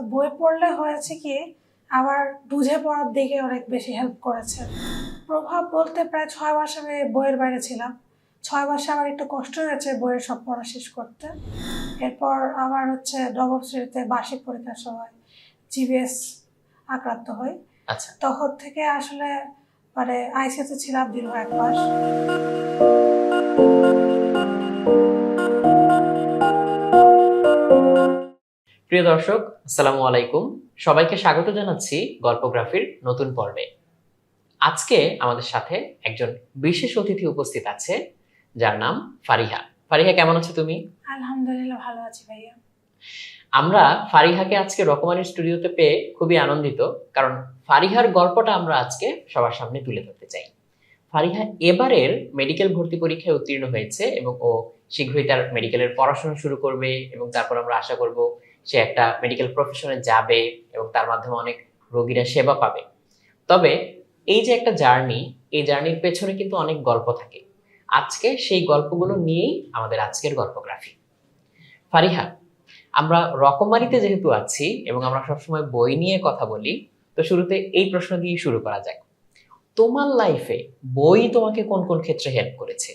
তো বই পড়লে হয়েছে কি আবার বুঝে পড়ার দিকে অনেক বেশি হেল্প করেছে। প্রভাব বলতে প্রায় ছয় মাস আমি বইয়ের বাইরে ছিলাম। ছয় মাসে আমার একটু কষ্ট হয়েছে বইয়ের সব পড়া শেষ করতে। এরপর আবার হচ্ছে নবম শ্রেণীতে বার্ষিক পরীক্ষার সময় জিবিএস আক্রান্ত হই। আচ্ছা। তখন থেকে আসলে মানে আইসিতে ছিলাম দীর্ঘ এক মাস। প্রিয় দর্শক আসসালামু আলাইকুম। সবাইকে স্বাগত জানাচ্ছি গল্পগ্রাফির নতুন পর্বে। আজকে আমাদের সাথে একজন বিশেষ অতিথি উপস্থিত আছে যার নাম ফারিহা। ফারিহা কেমন আছো তুমি? আলহামদুলিল্লাহ ভালো আছি ভাইয়া। আমরা ফারিহাকে আজকে রকমারি স্টুডিওতে পেয়ে খুবই আনন্দিত কারণ ফারিহার গল্পটা আমরা আজকে সবার সামনে তুলে ধরতে চাই। ফারিহা এবারের মেডিকেল ভর্তি পরীক্ষায় উত্তীর্ণ হয়েছে এবং ও শীঘ্রই তার মেডিকেলের পড়াশোনা শুরু করবে এবং তারপর আমরা আশা করব সে একটা মেডিকেল প্রফেশনে যাবে এবং তার মাধ্যমে অনেক রোগীরা সেবা পাবে। তবে এই যে একটা জার্নি এই জার্নির পেছনে কিন্তু অনেক গল্প থাকে। আজকে সেই গল্পগুলো নিয়েই আমাদের আজকের গল্পগ্রাফি। ফারিহা, আমরা রকমারিতে যেহেতু আছি এবং আমরা সবসময় বই নিয়ে কথা বলি, তো শুরুতে এই প্রশ্ন দিয়ে শুরু করা যাক। তোমার লাইফে বই তোমাকে কোন কোন ক্ষেত্রে হেল্প করেছে?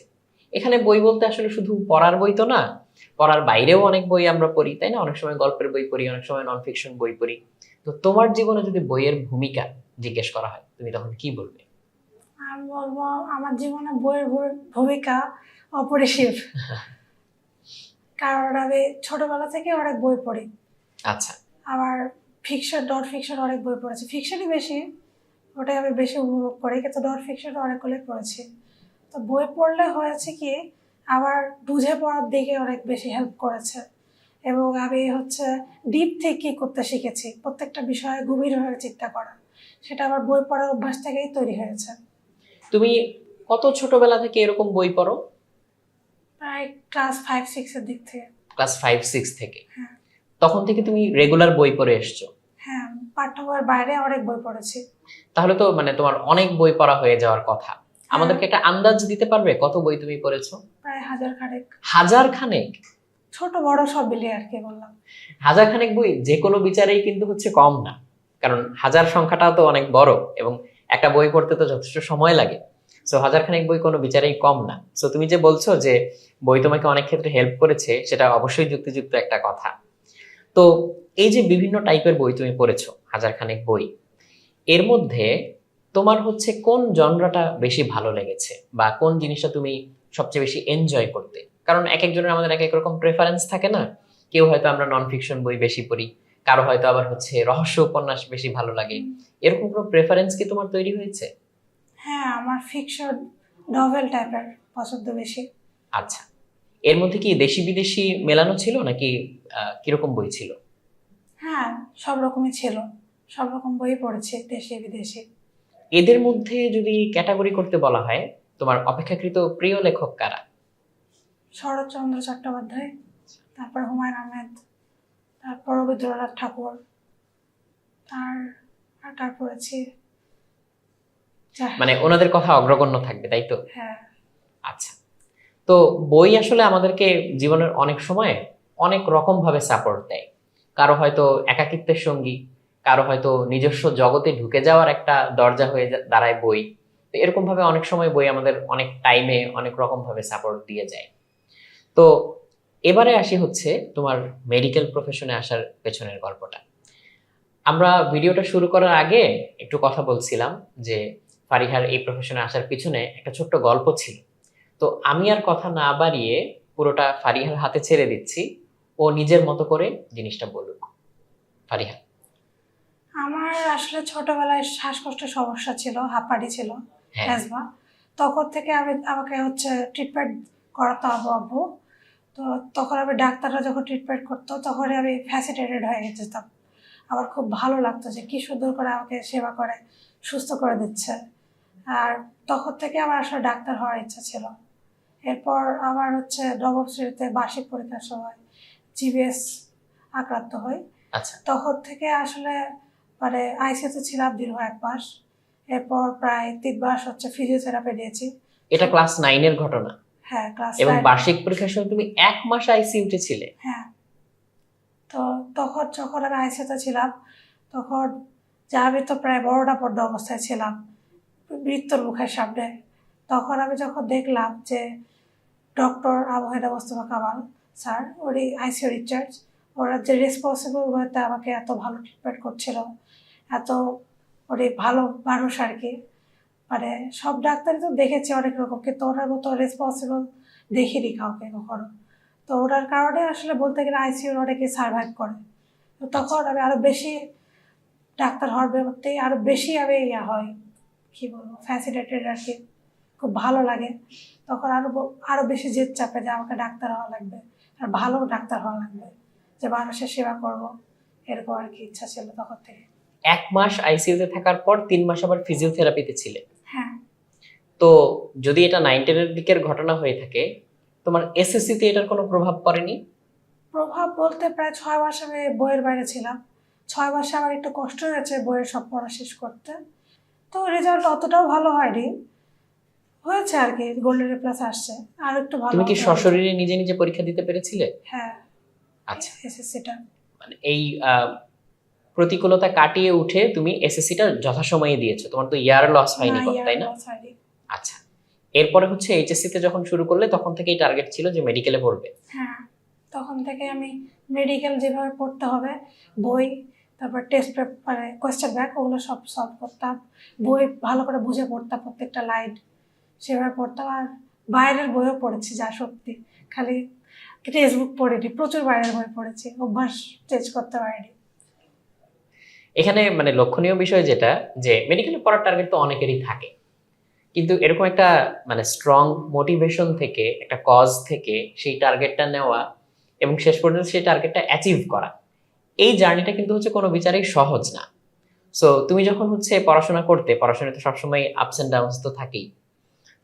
এখানে বই বলতে আসলে শুধু পড়ার বই তো না পড়ার বাইরেও অনেক বই আমরা পড়ি তাই না? অনেক সময় গল্পের বই পড়ি অনেক সময় নন ফিকশন বই পড়ি। তো তোমার জীবনে যদি বইয়ের ভূমিকা জিজ্ঞেস করা হয় তুমি তখন কি বলবে? আমি বলব আমার জীবনে বইয়ের ভূমিকা অপরিসীম। কারণ আমি ছোটবেলা থেকে অনেক বই পড়ি। আচ্ছা। আবার ফিকশন নন ফিকশন অনেক বই পড়েছি। ফিকশনই বেশি ওটাই আমি বেশি উপভোগ করি। কিন্তু নন ফিকশন অনেকগুলোই পড়েছি। তো বই পড়লে হয়েছে কি আবার বুঝে পড়ার দিকে অনেক বেশি হেল্প করেছে। এবং আমি হচ্ছে ডিপ থেকে করতে শিখেছি। প্রত্যেকটা বিষয়ে গভীরভাবে চিন্তা করা। সেটা আমার বই পড়ার অভ্যাস থেকেই তৈরি হয়েছে। তুমি কত ছোটবেলা থেকে এরকম বই পড়ো? প্রায় ক্লাস ফাইভ সিক্সের দিক থেকে। ক্লাস ফাইভ সিক্স থেকে? হ্যাঁ। তখন থেকে তুমি রেগুলার বই পড়ে এসছো? হ্যাঁ পাঠ্য বইয়ের বাইরে অনেক বই পড়েছি। তাহলে তো মানে তোমার অনেক বই পড়া হয়ে যাওয়ার কথা। আমাদেরকে একটা আন্দাজ দিতে পারবে? কত বই তুমি পড়েছো? প্রায় হাজার খানেক। হাজার খানেক? ছোট বড় সব মিলিয়ে আর কি বললাম। হাজার খানেক বই যে কোনো বিচারেই কিন্তু হচ্ছে কম না। কারণ হাজার সংখ্যাটাও তো অনেক বড় এবং একটা বই পড়তে তো যথেষ্ট সময় লাগে। সো হাজার খানেক বই কোনো বিচারেই কম না। সো তুমি যে বলছো যে বই তোমাকে অনেক ক্ষেত্রে হেল্প করেছে সেটা অবশ্যই যুক্তিযুক্ত একটা কথা। তো এই যে বিভিন্ন টাইপের বই তুমি পড়েছো হাজার খানেক বই এর মধ্যে তোমার হচ্ছে কোন জনরাটা বেশি ভালো লেগেছে বা কোন জিনিসটা তুমি সবচেয়ে বেশি এনজয় করতে? কারণ এক একজনের আমাদের এক এক রকম প্রেফারেন্স থাকে না? কেউ হয়তো আমরা নন ফিকশন বই বেশি পড়ি কারও হয়তো আবার হচ্ছে রহস্য উপন্যাস বেশি ভালো লাগে। এরকম কোনো প্রেফারেন্স কি তোমার তৈরি হয়েছে? হ্যাঁ আমার ফিকশন নভেল টাইপের পছন্দ বেশি। আচ্ছা। এর মধ্যে কি দেশি বিদেশি মেলানো ছিল নাকি কীরকম বই ছিল? হ্যাঁ সব রকমই ছিল। সব রকম বই পড়েছি দেশে বিদেশে। এদের মধ্যে যদি ক্যাটাগরি করতে বলা হয় তোমার অপেক্ষাকৃত প্রিয় লেখক কারা? শরৎচন্দ্র চট্টোপাধ্যায় তারপর হুমায়ুন আহমেদ তারপর রবীন্দ্রনাথ ঠাকুর তার আর কার পড়েছি মানে ওনাদের কথা অগ্রগণ্য থাকবে তাই তো? হ্যাঁ। আচ্ছা। তো বই আসলে আমাদেরকে জীবনের অনেক সময় অনেক রকম ভাবে সাপোর্ট দেয়। কারও হয়তো একাকিত্বের সঙ্গী কারও হয়তো নিজস্ব জগতে ঢুকে যাওয়ার একটা দরজা হয়ে দাঁড়ায় বই। তো এরকম ভাবে অনেক সময় বই আমাদের অনেক টাইমে অনেক রকম ভাবে সাপোর্ট দিয়ে যায়। তো এবারে আসি হচ্ছে তোমার মেডিকেল প্রফেশনে আসার পেছনের গল্পটা। আমরা ভিডিওটা শুরু করার আগে একটু কথা বলছিলাম যে ফারিহার এই প্রফেশনে আসার পিছনে একটা ছোট্ট গল্প ছিল। তো আমি আর কথা না বাড়িয়ে পুরোটা ফারিহার হাতে ছেড়ে দিচ্ছি। ও নিজের মতো করে জিনিসটা বলুক। ফারিহা। আমার আসলে ছোটবেলায় শ্বাসকষ্টের সমস্যা ছিল হাঁপানি ছিল অ্যাজমা তখন থেকে আমি আমাকে হচ্ছে ট্রিটমেন্ট করাতো আবু আব্বু। তো তখন আমি ডাক্তাররা যখন ট্রিটমেন্ট করতো তখন আমি ফ্যাসিনেটেড হয়ে যেতাম। আমার খুব ভালো লাগতো যে কি সুন্দর করে আমাকে সেবা করে সুস্থ করে দিচ্ছে। আর তখন থেকে আমার আসলে ডাক্তার হওয়ার ইচ্ছা ছিল। এরপর আমার হচ্ছে নবম শ্রেণীতে বার্ষিক পরীক্ষার সময় জিবিএস আক্রান্ত হই। আচ্ছা। তখন থেকে আসলে মানে আইসিতে ছিলাম দীর্ঘ এক মাস। এরপর প্রায় তিন মাস হচ্ছে ফিজিওথেরাপি নিয়েছি। এটা ক্লাস নাইনের ঘটনা। হ্যাঁ ক্লাস এবং বার্ষিক পরীক্ষার সময় তুমি এক মাস আইসিইউতে ছিলে। হ্যাঁ। তো তখন যখন আমি আইসিতে ছিলাম তখন যে আমি তো প্রায় বড়টা পর্দা অবস্থায় ছিলাম মৃত্যুর মুখের সামনে। তখন আমি যখন দেখলাম যে ডক্টর আবহাওয়া মোস্তফা কামাল স্যার উনি আইসিও ইনচার্জ ওরা যে রেসপন্সিবল ওয়েতে আমাকে এত ভালো ট্রিটমেন্ট করছিল এত উনি ভালো মানুষ আর কি। মানে সব ডাক্তারই তো দেখেছি অনেক রকম কিন্তু ওনার মতো রেসপন্সিবল দেখিনি কাউকে কখনো। তো ওনার কারণে আসলে বলতে গেলে আইসিইউর অনেকে সার্ভাইভ করে। তো তখন আমি আরও বেশি ডাক্তার হওয়ার ব্যাপারতে আরও বেশি আমি ইয়া হয় কি বলব ফ্যাসিনেটেড আর কি। খুব ভালো লাগে। তখন আরও ব- আরও বেশি জেদ চাপে যে আমাকে ডাক্তার হওয়া লাগবে, আর ভালো ডাক্তার হওয়া লাগবে, যে মানুষের সেবা করব, এরকম আর কি ইচ্ছা ছিল তখন থেকে। এক মাস আইসিইউতে থাকার পর তিন মাস আবার ফিজিওথেরাপিতে ছিলে। হ্যাঁ। তো যদি এটা নাইন টেনের দিকের ঘটনা হয়ে থাকে তোমার এসএসসিতে এটার কোনো প্রভাব পড়েনি? প্রভাব বলতে প্রায় ছয় মাস আমি বইয়ের বাইরে ছিলাম। ছয় মাসে আমার একটু কষ্ট হয়েছে বইয়ের সব পড়া শেষ করতে। তো রেজাল্ট অতটাও ভালো হয়নি। হয়েছে আর কি গোল্ডেন প্লাস আসছে। আর একটু ভালো তুমি কি সশরীরে নিজে নিজে পরীক্ষা দিতে পেরেছিলে? হ্যাঁ। আচ্ছা। এসএসসিটা মানে এই প্রতিকূলতা কাটিয়ে উঠে তুমি এসএসসিটা যথাসময়ে দিয়েছ। তোমার তো ইয়ার লস হয়নি তাই না? আচ্ছা। এরপরে হচ্ছে এইচএসসি তে যখন শুরু করলে তখন থেকেই টার্গেট ছিল যে মেডিকেলে পড়বে। হ্যাঁ তখন থেকে আমি মেডিকেল যেভাবে পড়তে হবে বই তারপর টেস্ট মানে কোয়েশ্চেন ব্যাক ওগুলো সব সলভ করতাম। বই ভালো করে বুঝে পড়তাম প্রত্যেকটা লাইন সেভাবে পড়তাম আর বাইরের বইও পড়েছি যা সত্যি। খালি টেক্সট বুক পড়িনি প্রচুর বাইরের বই পড়েছি অভ্যাস চেঞ্জ করতে পারিনি। এখানে মানে লক্ষণীয় বিষয় যেটা যে মেডিকেলে পড়ার টার্গেট তো অনেকেরই থাকে। কিন্তু এরকম একটা মানে স্ট্রং মোটিভেশন থেকে একটা কজ থেকে সেই টার্গেটটা নেওয়া এবং শেষ পর্যন্ত সেই টার্গেটটা অ্যাচিভ করা এই জার্নিটা কিন্তু হচ্ছে কোনো বিচারেই সহজ না। সো তুমি যখন হচ্ছে পড়াশোনা করতে পড়াশোনায় তো সবসময় আপস অ্যান্ড ডাউনস তো থাকেই।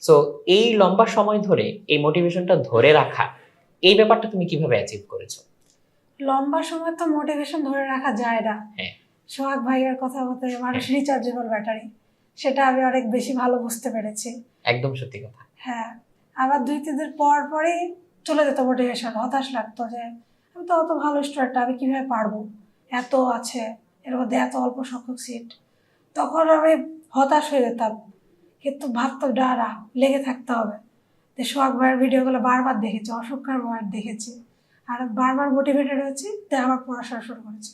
সো এই লম্বা সময় ধরে এই মোটিভেশনটা ধরে রাখা এই ব্যাপারটা তুমি কীভাবে অ্যাচিভ করেছ? লম্বা সময় তো মোটিভেশন ধরে রাখা যায় না। হ্যাঁ। সোহাগ ভাইয়ের কথা বলতে মানুষ রিচার্জেবল ব্যাটারি সেটা আমি অনেক বেশি ভালো বুঝতে পেরেছি। একদম সত্যি কথা। হ্যাঁ আবার দুই তিন দিন পর পরই চলে যেত মোটিভেশন হতাশ লাগতো যে আমি তো অত ভালো স্টুডেন্ট আমি কীভাবে পারব? এত আছে এর মধ্যে এত অল্প সংখ্যক সিট তখন আমি হতাশ হয়ে যেতাম কিন্তু ভাবতো ডারা লেগে থাকতে হবে। যে সোহাগ ভাইয়ের ভিডিওগুলো বারবার দেখেছি অসংখ্য বার দেখেছি। আর বারবার মোটিভেটেড হয়েছি তাই আবার পড়াশোনা শুরু করেছি।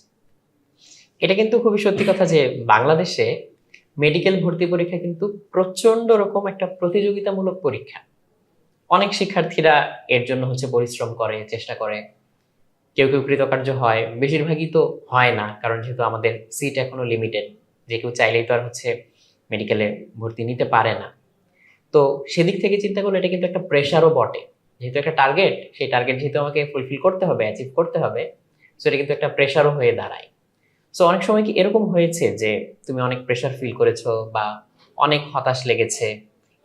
এটা কিন্তু খুবই সত্যি কথা যে বাংলাদেশে মেডিকেল ভর্তি পরীক্ষা কিন্তু প্রচণ্ড রকম একটা প্রতিযোগিতামূলক পরীক্ষা। অনেক শিক্ষার্থীরা এর জন্য হচ্ছে পরিশ্রম করে, চেষ্টা করে। কেউ কেউ কৃতকার্য হয়, বেশিরভাগই তো হয় না, কারণ যেহেতু আমাদের সিট এখনও লিমিটেড যে কেউ চাইলেই তো আর হচ্ছে মেডিকেলে ভর্তি নিতে পারে না। তো সেদিক থেকে চিন্তা করলে এটা কিন্তু একটা প্রেশারও বটে। যেহেতু একটা টার্গেট সেই টার্গেট যেহেতু আমাকে ফুলফিল করতে হবে অ্যাচিভ করতে হবে সো এটা কিন্তু একটা প্রেশারও হয়ে দাঁড়ায়। সো অনেক সময় কি এরকম হয়েছে যে তুমি অনেক প্রেশার ফিল করেছ বা অনেক হতাশ লেগেছে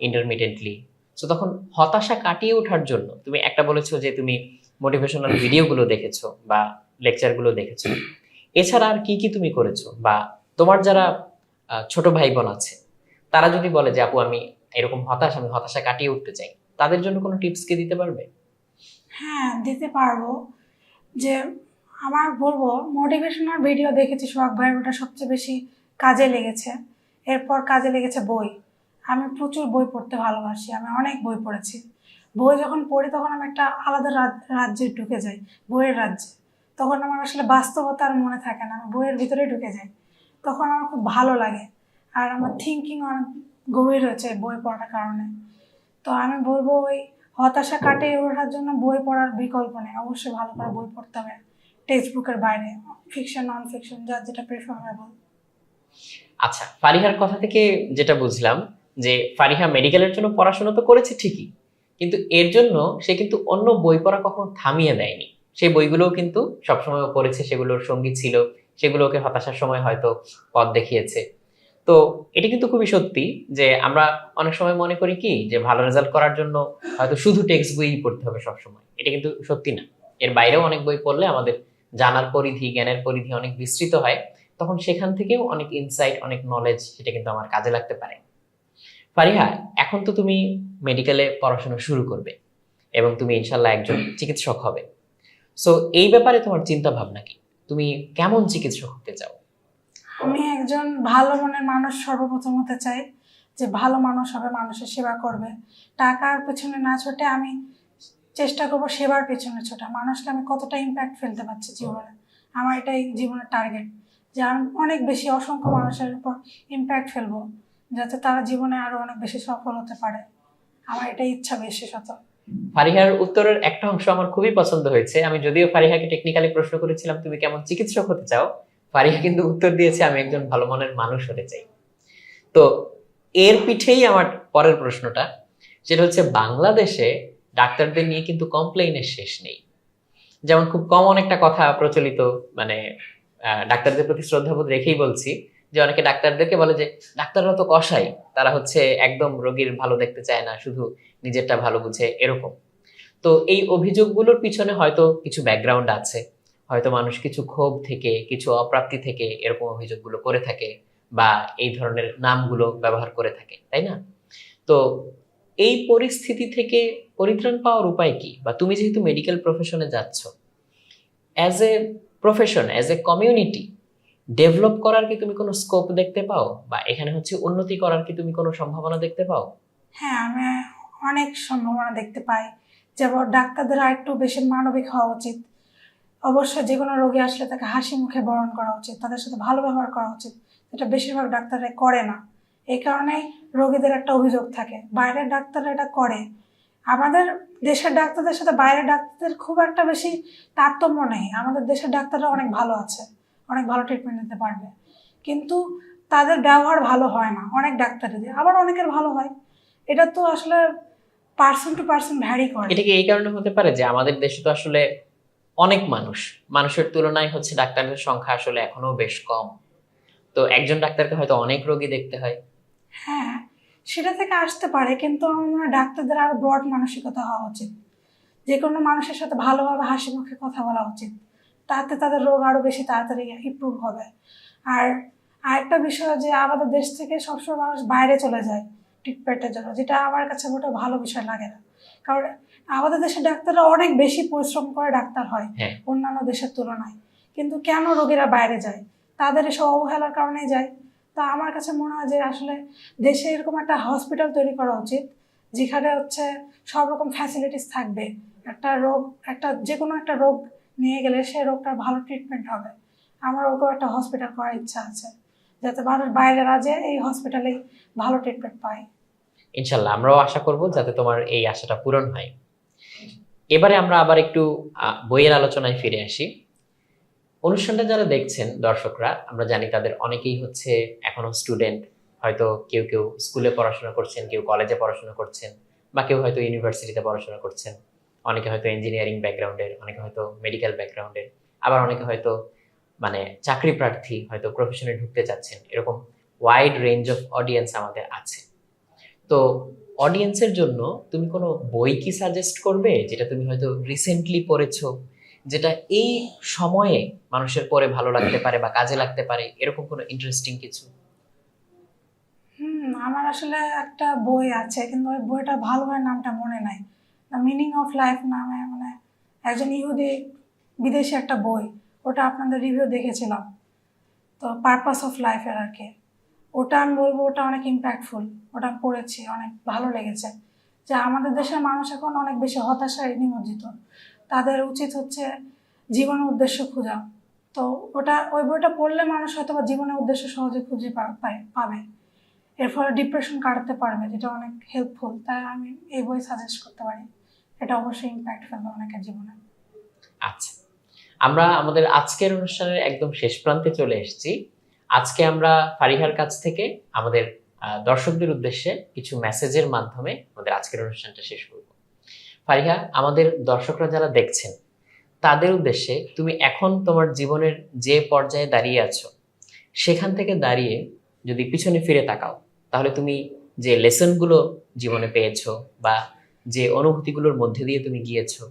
ইন্টারমিডিয়েন্টলি সো তখন হতাশা কাটিয়ে ওঠার জন্য তুমি একটা বলেছ যে তুমি মোটিভেশনাল ভিডিওগুলো দেখেছ বা লেকচারগুলো দেখেছ। এছাড়া আর কি কি তুমি করেছ? বা তোমার যারা ছোট ভাই বোন আছে, তারা যদি বলে যে, আপু, আমি এরকম হতাশ, আমি হতাশা কাটিয়ে উঠতে চাই তাদের জন্য কোনো টিপস কি দিতে পারবে? হ্যাঁ দিতে পারব যে আমার বলব মোটিভেশনাল ভিডিও দেখেছি সোহাগ ভাইয়ের, ওটা সবচেয়ে বেশি কাজে লেগেছে। এরপর কাজে লেগেছে বই। আমি প্রচুর বই পড়তে ভালোবাসি, আমি অনেক বই পড়েছি। বই যখন পড়ি তখন আমি একটা আলাদা রাজ্যে ঢুকে যাই, বইয়ের রাজ্যে। তখন আমার আসলে বাস্তবতা আর মনে থাকে না, আমি বইয়ের ভিতরে ঢুকে যাই। তখন আমার খুব ভালো লাগে, আর আমার থিঙ্কিং অনেক গভীর হয়েছে বই পড়ার কারণে। তো আমি বলব ওই হতাশা কাটিয়ে ওঠার জন্য বই পড়ার বিকল্প নেই, অবশ্যই ভালো করে বই পড়তে হবে। টেক্সট বাইরে ফিকশন নন ফিকশন যার যেটা প্রেফারেবল আচ্ছা ফারিহার কথা থেকে যেটা বুঝলাম, যে ফারিহা মেডিকেলের জন্য পড়াশোনা তো করেছে ঠিকই, কিন্তু এর জন্য সে কিন্তু অন্য বই পড়া কখনো থামিয়ে দেয়নি সেই বইগুলোও কিন্তু সবসময় পড়েছে, সেগুলোর সঙ্গী ছিল সেগুলোকে হতাশার সময় হয়তো পথ দেখিয়েছে। তো এটা কিন্তু খুবই সত্যি যে আমরা অনেক সময় মনে করি কি, যে ভালো রেজাল্ট করার জন্য হয়তো শুধু টেক্সট বই পড়তে হবে সবসময়। এটা কিন্তু সত্যি না। এর বাইরেও অনেক বই পড়লে আমাদের জানার পরিধি, জ্ঞানের পরিধি অনেক বিস্তৃত হয়, তখন সেখান থেকেও অনেক ইনসাইট অনেক নলেজ সেটা কিন্তু আমার কাজে লাগতে পারে। ফারিহা, এখন তো তুমি মেডিকেলে পড়াশোনা শুরু করবে এবং তুমি ইনশাল্লাহ একজন চিকিৎসক হবে। সো এই ব্যাপারে তোমার চিন্তা ভাবনা কি? তুমি কেমন চিকিৎসক হতে চাও? আমি একজন ভালো মনের মানুষ সর্বপ্রথম হতে চাই, যে ভালো মানুষ হবে, মানুষের সেবা করবে। টাকার পেছনে না ছোটে আমি চেষ্টা করব সেবার পেছনে ছোটা। মানুষকে আমি কতটা ইম্প্যাক্ট ফেলতে পারছি জীবনে? আমার এটাই জীবনের টার্গেট যে আমি অনেক বেশি অসংখ্য মানুষের উপর ইম্প্যাক্ট ফেলব, যাতে তারা জীবনে আরও অনেক বেশি সফল হতে পারে। আমার এটাই ইচ্ছা বিশেষত ফারিহার উত্তরের একটা অংশ আমার খুবই পছন্দ হয়েছে। আমি যদিও ফারিহাকে টেকনিক্যালি প্রশ্ন করেছিলাম, তুমি কেমন চিকিৎসক হতে চাও? ফারিহা কিন্তু উত্তর দিয়েছে, আমি একজন ভালো মনের মানুষ হতে চাই। তো এর পিঠেই আমার পরের প্রশ্নটা সেটা হচ্ছে বাংলাদেশে ডাক্তারদের নিয়ে কিন্তু কমপ্লেইনের শেষ নেই। যেমন খুব কম অনেকটা কথা প্রচলিত মানে ডাক্তারদের প্রতি শ্রদ্ধাবোধ রেখেই বলছি যে অনেকে ডাক্তারদেরকে বলে যে, ডাক্তাররা তো কষাই, তারা হচ্ছে একদম রোগীর ভালো দেখতে চায় না, শুধু নিজেরটা ভালো বুঝে, এরকম। তো এই অভিযোগগুলোর পিছনে হয়তো কিছু ব্যাকগ্রাউন্ড আছে, হয়তো মানুষ কিছু ক্ষোভ থেকে, কিছু অপ্রাপ্তি থেকে এরকম অভিযোগগুলো করে থাকে বা এই ধরনের নামগুলো ব্যবহার করে থাকে, তাই না? তো এই পরিস্থিতি থেকে পরিত্রাণ পাওয়ার উপায় কি? বা তুমি যেহেতু মেডিকেল প্রফেশনে যাচ্ছ as a profession as a community develop করার কি তুমি কোনো স্কোপ দেখতে পাও? বা এখানে হচ্ছে উন্নতি করার কি তুমি কোনো সম্ভাবনা দেখতে পাও? হ্যাঁ আমি অনেক সম্ভাবনা দেখতে পাই। যেমন ডাক্তারদের আর একটু বেশি মানবিক হওয়া উচিত। অবশ্যই যে কোনো রোগী আসলে তাকে হাসি মুখে বরণ করা উচিত, তাদের সাথে ভালো ব্যবহার করা উচিত। এটা বেশিরভাগ ডাক্তাররা করে না। এই কারণেই রোগীদের একটা অভিযোগ থাকে। বাইরের ডাক্তাররা এটা করে। আমাদের দেশের ডাক্তারদের সাথে বাইরের ডাক্তারদের খুব একটা বেশি তারতম্য নেই। আমাদের দেশের ডাক্তাররা অনেক ভালো আছে, অনেক ভালো ট্রিটমেন্ট দিতে পারবে। কিন্তু তাদের ব্যবহার ভালো হয় না, অনেক ডাক্তারদের আবার অনেকের ভালো হয়। এটা তো আসলে পার্সন টু পার্সন ভ্যারি করে। এটা কি এই কারণে হতে পারে যে আমাদের দেশে তো আসলে অনেক মানুষ, মানুষের তুলনায় হচ্ছে ডাক্তারদের সংখ্যা আসলে এখনও বেশ কম। তো একজন ডাক্তারকে হয়তো অনেক রোগী দেখতে হয় হ্যাঁ সেটা থেকে আসতে পারে কিন্তু আমার মনে হয় ডাক্তারদের আরও ব্রড মানসিকতা হওয়া উচিত। যে কোনো মানুষের সাথে ভালোভাবে হাসি মুখে কথা বলা উচিত। তাতে তাদের রোগ আরও বেশি তাড়াতাড়ি ইমপ্রুভ হবে। আর আরেকটা বিষয় যে আমাদের দেশ থেকে সবসময় মানুষ বাইরে চলে যায় ট্রিটমেন্টের জন্য যেটা আমার কাছে মোটা ভালো বিষয় লাগে না। কারণ আমাদের দেশের ডাক্তাররা অনেক বেশি পরিশ্রম করে ডাক্তার হয় হ্যাঁ। অন্যান্য দেশের তুলনায়। কিন্তু কেন রোগীরা বাইরে যায়? তাদের এসব অবহেলার কারণেই যায়। তা আমার কাছে মনে হয় যে আসলে দেশে এরকম একটা হসপিটাল তৈরি করা উচিত, যেখানে হচ্ছে সব রকম ফ্যাসিলিটিস থাকবে। একটা রোগ, একটা যে কোনো একটা রোগ নিয়ে গেলে সেই রোগটার ভালো ট্রিটমেন্ট হবে। আমার ওরকম একটা হসপিটাল করার ইচ্ছা আছে, যাতে মানুষ বাইরে রাজে এই হসপিটালেই ভালো ট্রিটমেন্ট পায়। ইনশাল্লাহ, আমরাও আশা করব যাতে তোমার এই আশাটা পূরণ হয়। এবারে আমরা আবার একটু বইয়ের আলোচনায় ফিরে আসি। অনুষ্ঠানটা যারা দেখছেন দর্শকরা, আমরা জানি তাদের অনেকেই হচ্ছে এখনও স্টুডেন্ট হয়তো কেউ কেউ স্কুলে পড়াশোনা করছেন, কেউ কলেজে পড়াশোনা করছেন, বা কেউ হয়তো ইউনিভার্সিটিতে পড়াশোনা করছেন। অনেকে হয়তো ইঞ্জিনিয়ারিং ব্যাকগ্রাউন্ডের অনেকে হয়তো মেডিকেল ব্যাকগ্রাউন্ডের আবার অনেকে হয়তো মানে চাকরি প্রার্থী হয়তো প্রফেশনে ঢুকতে চাচ্ছেন। এরকম ওয়াইড রেঞ্জ অফ অডিয়েন্স আমাদের আছে। তো অডিয়েন্সের জন্য তুমি কোনো বই কি সাজেস্ট করবে? যেটা তুমি হয়তো রিসেন্টলি পড়েছো? যেটা এই সময়ে মানুষের পরে ভালো লাগতে পারে বা কাজে লাগতে পারে, এরকম কোনো ইন্টারেস্টিং কিছু? হুম, আমার আসলে একটা বই আছে, কিন্তু ওই বইটা ভালো ভালোভাবে নামটা মনে নাই। মিনিং অফ লাইফ নামে মানে একজন ইহুদি বিদেশি একটা বই, ওটা আপনাদের রিভিউ দেখেছিলাম। তো পারপাস অফ লাইফের আর কি ওটা আমি বলব, ওটা অনেক ইম্প্যাক্টফুল ওটা পড়েছি, অনেক ভালো লেগেছে। যে আমাদের দেশের মানুষ এখন অনেক বেশি হতাশায় নিমজ্জিত। তাদের উচিত হচ্ছে জীবনের উদ্দেশ্য খোঁজা। তো ওটা, ওই বইটা পড়লে মানুষ হয়তো বা জীবনের উদ্দেশ্য সহজে খুঁজে পায়- পাবে। এর ফলে ডিপ্রেশন কাটাতে পারবে, যেটা অনেক হেল্পফুল তাই আমি এই বই সাজেস্ট করতে পারি। এটা অবশ্যই ইম্প্যাক্ট ফেলবে অনেকের জীবনে। আচ্ছা। আমরা আমাদের আজকের অনুষ্ঠানের একদম শেষ প্রান্তে চলে এসেছি। আজকে আমরা ফারিহার কাছ থেকে আমাদের দর্শকদের উদ্দেশ্যে কিছু মেসেজের মাধ্যমে আমাদের আজকের অনুষ্ঠানটা শেষ করব। ফারিহা, আমাদের দর্শকরা যারা দেখছেন, তাদের উদ্দেশ্যে তুমি এখন তোমার জীবনের যে পর্যায়ে দাঁড়িয়ে আছো, সেখান থেকে দাঁড়িয়ে যদি পিছনে ফিরে তাকাও, তাহলে তুমি যে লেসনগুলো জীবনে পেয়েছ বা যে অনুভূতিগুলোর মধ্যে দিয়ে তুমি গিয়েছো,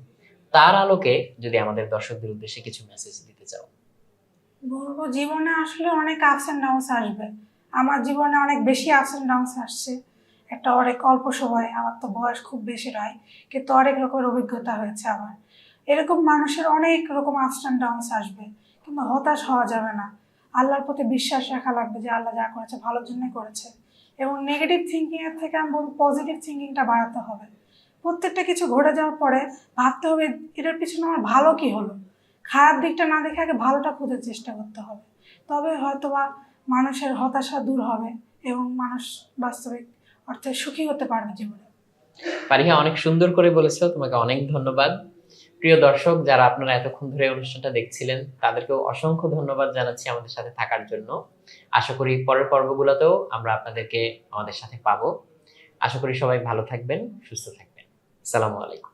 তার আলোকে যদি আমাদের দর্শকদের উদ্দেশ্যে কিছু মেসেজ দিতে চাও। বলব, জীবনে আসলে অনেক আপস অ্যান্ড ডাউনস আসবে। আমার জীবনে অনেক বেশি আপস অ্যান্ড ডাউনস আসছে। একটা অনেক অল্প সময়, আমার তো বয়স খুব বেশি নয়, কিন্তু অনেক রকমের অভিজ্ঞতা হয়েছে আমার। এরকম মানুষের অনেক রকম আপস অ্যান্ড ডাউনস আসবে, কিন্তু হতাশ হওয়া যাবে না। আল্লাহর প্রতি বিশ্বাস রাখা লাগবে যে আল্লাহ যা করেছে ভালোর জন্যই করেছে। এবং নেগেটিভ থিঙ্কিংয়ের থেকে আমি বলব পজিটিভ থিঙ্কিংটা বাড়াতে হবে। প্রত্যেকটা কিছু ঘটে যাওয়ার পরে ভাবতে হবে, এটার পিছনে আমার ভালো কি হলো? খারাপ দিকটা না দেখে আগে ভালোটা খোঁজার চেষ্টা করতে হবে। তবে হয়তোবা মানুষের হতাশা দূর হবে এবং মানুষ বাস্তবিক অর্থে সুখী হতে পারবে জীবনে। পারিহা, অনেক সুন্দর করে বলেছ, তোমাকে অনেক ধন্যবাদ। প্রিয় দর্শক, যারা আপনারা এতক্ষণ ধরে অনুষ্ঠানটা দেখছিলেন, তাদেরকেও অসংখ্য ধন্যবাদ জানাচ্ছি আমাদের সাথে থাকার জন্য। আশা করি পরের পর্বগুলোতেও আমরা আপনাদেরকে আমাদের সাথে পাবো। আশা করি সবাই ভালো থাকবেন, সুস্থ থাকবেন। সালামু আলাইকুম।